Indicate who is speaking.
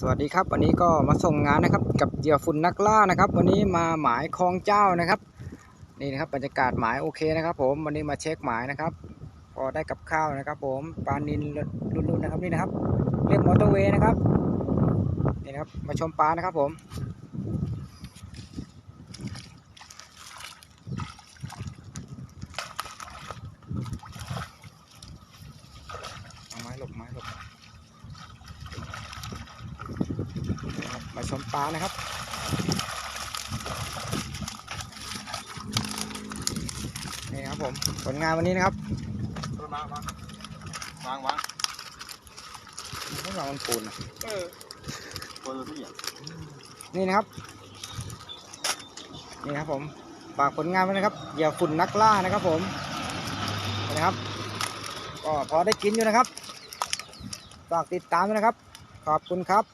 Speaker 1: สวัสดีครับ วันนี้ก็มาส่งงานนะครับ กับเหยื่อฝุ่นนักล่านะครับ วันนี้มาหมายคลองเจ้านะครับนี่นะครับบรรยากาศหมายโอเคนะครับ ผมวันนี้มาเช็คหมายนะครับ พอได้กับข้าวนะครับ ผมปลานินรุ่นๆนะครับนี่นะครับเรียกมอเตอร์เวย์นะครับนี่นะครับมาชมปลานะครับผมเอาไม้หลบไม้หลบนะครับ มาชมปลานะครับ นี่นะครับผมผลงานวันนี้นะครับ
Speaker 2: วางวางวางวาง
Speaker 1: ไม่วางบนปูนนะ
Speaker 2: เออคนละที่อะ
Speaker 1: นี่นะครับ นี่นะครับผมฝากผลงานไว้นะครับเหยื่อฝุ่นนักล่านะครับผมนี่นะครับ ก็พอได้กินอยู่นะครับฝากติดตามด้วยนะครับ ขอบคุณครับ